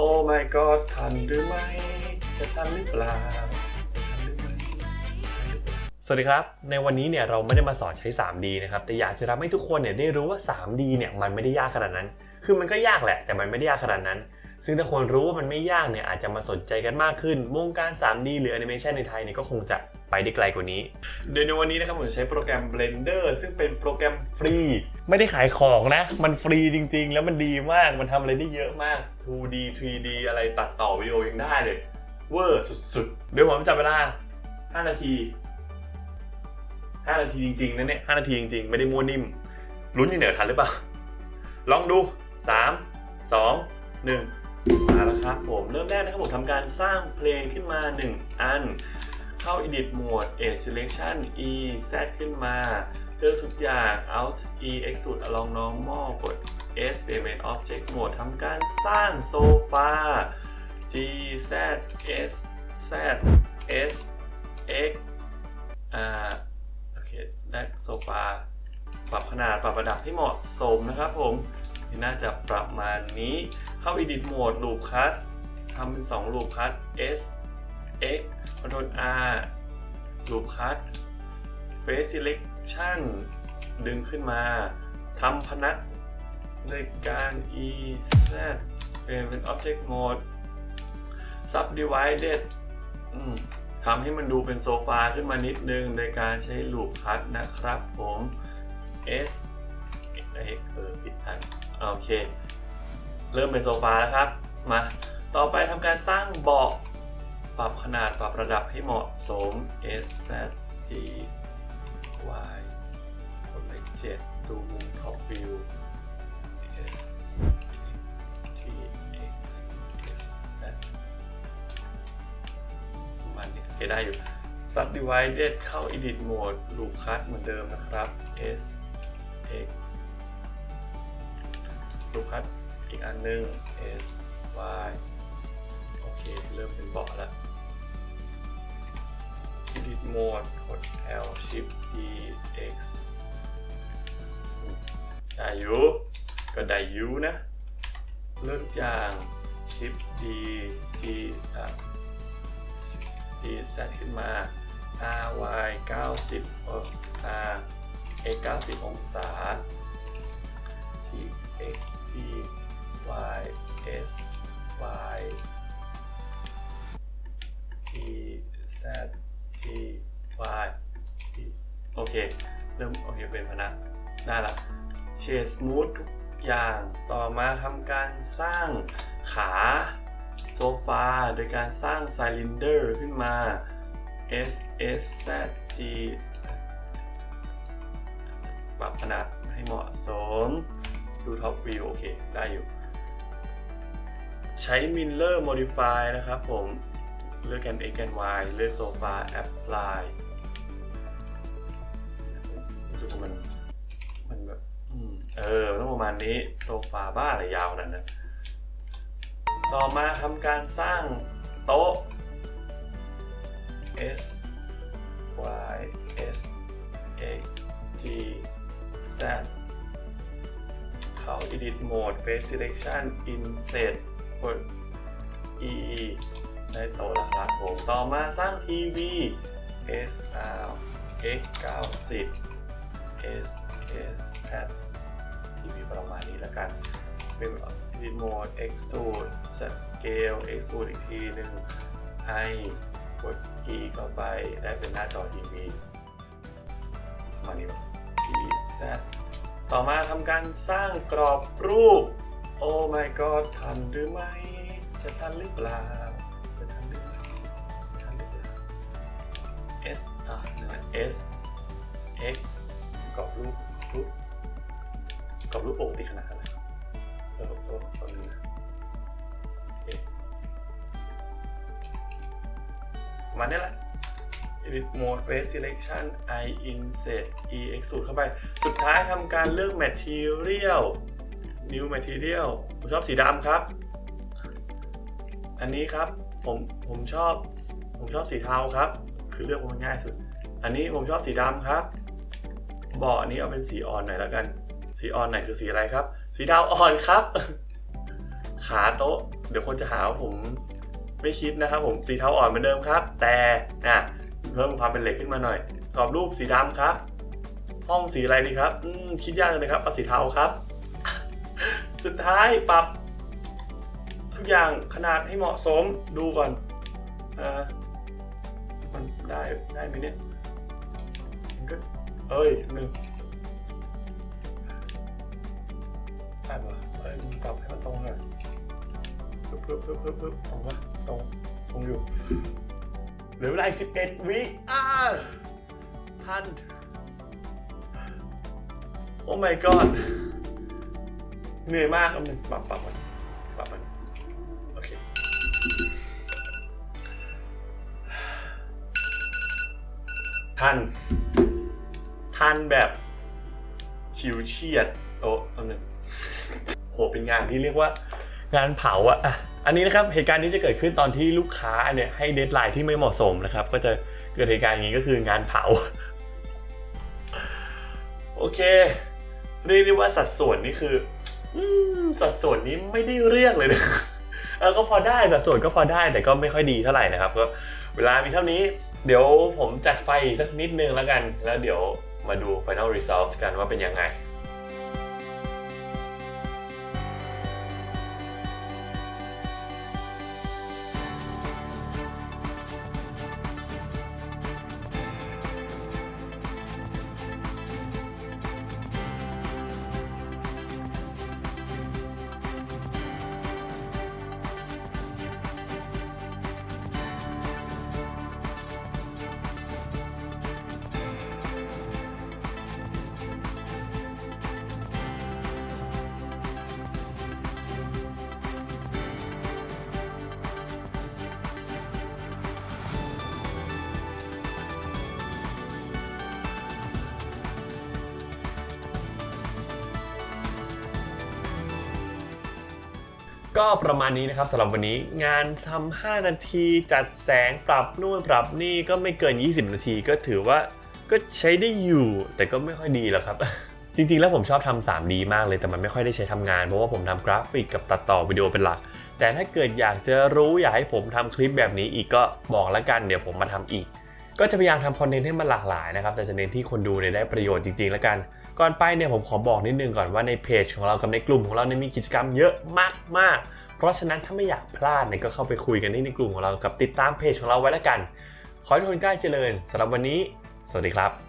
โอ้ my god ทันหรือไม่ จะทันหรือเปล่าจะทันหรือไม่ทันหรือเปล่า สวัสดีครับ ในวันนี้เนี่ยเราไม่ได้มาสอนใช้ 3D นะครับ แต่อยากจะทำให้ทุกคนเนี่ยได้รู้ว่า 3D เนี่ยมันไม่ได้ยากขนาดนั้น คือมันก็ยากแหละ แต่มันไม่ได้ยากขนาดนั้น ซึ่งถ้าคนรู้ว่ามันไม่ยากเนี่ยอาจจะมาสนใจกันมากขึ้น วงการ 3D หรือแอนิเมชันในไทยเนี่ยก็คงจะไปได้ไกลกว่านี้ โดยในวันนี้นะครับผมใช้โปรแกรม Blender ซึ่งเป็นโปรแกรมฟรี ไม่ได้ขายของนะ มันฟรีจริง ๆ แล้วมันดีมาก มันทำอะไรได้เยอะมาก 2D 3D อะไรตัดต่อวิดีโอยังได้เลย เวอร์สุดๆ เดี๋ยวผมจับเวลา 5 นาที 5 นาทีจริงๆนะเนี่ย5นาทีจริงๆ ไม่ได้มัวนิ่ม ลุ้นอยู่เหนือทันหรือเปล่า ลองดู 3 2 1 มาแล้วครับผมเริ่มแรกนะครับผมทำการสร้างเพลงขึ้นมา 1 อัน เข้า edit mode edge selection e z ขึ้นมาเลือกทุกอย่าง alt e extrude along normal กด s element object mode ทำการสร้างโซฟา g z s z s x อ่าโอเคได้โซฟาปรับขนาดปรับระดับให้เหมาะสมนะครับผมน่าจะประมาณนี้ เข้า edit mode loop cut ทำเป็น2 loop cut s x Ctrl R loop cut face selection ดึงขึ้นมาทำพนักโดยการ e z เปลี่ยนเป็น object mode subdivided ทำให้มันดูเป็นโซฟาขึ้นมานิดนึงโดยการใช้ loop cut นะครับผม s x เออผิดอันโอเค เริ่มเป็นโซฟาแล้วครับ มา ต่อไปทำการสร้างเบาะปรับขนาดปรับระดับให้เหมาะสม S Z G Y กดเลขเจ็ดดูมุมท็อปวิว S T X S Z มันนี้โอเคได้อยู่ Subdivided เข้า Edit Mode Loop Cut เหมือนเดิมนะครับ S X Loop Cut อีกอันหนึง S Y โอเค เริ่มเป็นเบาะแล้ว Edit Mode กด L Shift D X ได้อยู่ก็ได้อยู่นะ เลือกอย่าง Shift D G อะ D Z ขึ้นมา R Y 90เออ R X 90 องศา T X T Y S Y T Z T Y T โอเค เริ่มโอเคเป็นพนักได้ละเชสมูททุกอย่างต่อมาทำการสร้างขาโซฟาโดยการสร้างไซลินเดอร์ขึ้นมา S S Z G ปรับขนาดให้เหมาะสม ดูท็อปวิวโอเค ได้อยู่ ใช้ Miller Modify นะครับผม เลือกแกน x แกน y เลือกโซฟา Apply รู้สึกว่ามัน มันแบบเออต้องประมาณนี้โซฟาบ้าอะไรยาวนาดนั้นต่อมาทำการสร้างโต๊ะ S Y S X G Z เข้า Edit Mode Face Selection Inset กด E ได้โตะแล้วครับผม ต่อมาสร้างทีวี S R X 90 S S Z ทีวีประมาณนี้แล้วกันเป็น Edit Mode Extrude Scale Extrude อีกทีหนึ่งให้กด E เข้าไปได้เป็นหน้าจอทีวีมาณนี้ E Z ต่อมาทำการสร้างกรอบรูป โอ้ my god ทันหรือไม่ จะทันหรือเปล่าจะทันหรือไม่ทันหรือเปล่า S อะนะ S X กรอบรูปรูปกรอบรูปปกติขนาดเท่าไรเออโอ้ตอนนี้นะโอมาณนี้แหละ Edit Mode Face Selection I Insert E Extrude เข้าไป สุดท้ายทำการเลือก Material New Material ผมชอบสีดำครับ อันนี้ครับผมผมชอบผมชอบสีเทาครับ คือเลือกมันง่ายสุด อันนี้ผมชอบสีดำครับเบาะอันนี้เอาเป็นสีอ่อนหน่อยแล้วกัน สีอ่อนหน่อยคือสีอะไรครับ สีดาวอ่อนครับ ขาโต๊ะ เดี๋ยวคนจะหาว่าผมไม่คิดนะครับ ผมสีเทาอ่อนเหมือนเดิมครับ แต่อะเพิ่มความเป็นเหล็กขึ้นมาหน่อยกรอบรูปสีดำครับ ห้องสีอะไรดีครับอืมคิดยากเลยครับเอาสีเทาครับ สุดท้ายปรับ ทุกอย่างขนาดให้เหมาะสมดูก่อนอ่ามันได้ได้ไหมเนี่ยก็เอ้ยหนึ่งได้ปะเอ้ยมึงปรับให้มันตรงหน่อยปึ๊บปึ๊บปึ๊บปึ๊บปึ๊บตรงปะตรงตรงอยู่เหลือเวลาอีกสิบเอ็ดวิอ่าท่านโอ้ my god เหนื่อยมากอันหนึ่งปรับปรับมันปรับมันโอเคทันทันแบบชิวเฉียดโอ้อันหนึ่งโหเป็นงานที่เรียกว่างานเผาอะอันนี้นะครับเหตุการณ์นี้จะเกิดขึ้นตอนที่ลูกค้าเนี่ยให้เดทไลน์ที่ไม่เหมาะสมนะครับ ก็จะเกิดเหตุการณ์อย่างนี้ก็คืองานเผาโอเคเรียกได้ว่าสัดส่วนนี่คือ สัดส่วนนี้ไม่ได้เรื่องเลยนะเออก็พอได้สัดส่วนก็พอได้แต่ก็ไม่ค่อยดีเท่าไหร่นะครับก็เวลามีเท่านี้ เดี๋ยวผมจัดไฟสักนิดนึงแล้วกัน แล้วเดี๋ยวมาดู final result กันว่าเป็นยังไง ก็ประมาณนี้นะครับสำหรับวันนี้งานทำ5นาทีจัดแสงปรับนู่นปรับนี่ก็ไม่เกิน 20 นาทีก็ถือว่าก็ใช้ได้อยู่ แต่ก็ไม่ค่อยดีหรอกครับ จริงๆ แล้วผมชอบทำ 3D มากเลยแต่มันไม่ค่อยได้ใช้ทำงาน เพราะว่าผมทำกราฟิกกับตัดต่อวิดีโอเป็นหลัก แต่ถ้าเกิดอยากจะรู้อยากให้ผมทำคลิปแบบนี้อีกก็บอกแล้วกันเดี๋ยวผมมาทำอีก ก็จะพยายามทำคอนเทนต์ให้มันหลากหลายนะครับ แต่จะเน้นที่คนดูเนี่ยได้ประโยชน์จริงๆ แล้วกัน ก่อนไปเนี่ยผมขอบอกนิดนึงก่อนว่าในเพจของเรากับในกลุ่มของเราเนี่ยมีกิจกรรมเยอะมากๆ เพราะฉะนั้นถ้าไม่อยากพลาดเนี่ยก็เข้าไปคุยกันที่ในกลุ่มของเรากับติดตามเพจของเราไว้แล้วกัน ขอให้ทุกคนกล้าเจริญสำหรับวันนี้ สวัสดีครับ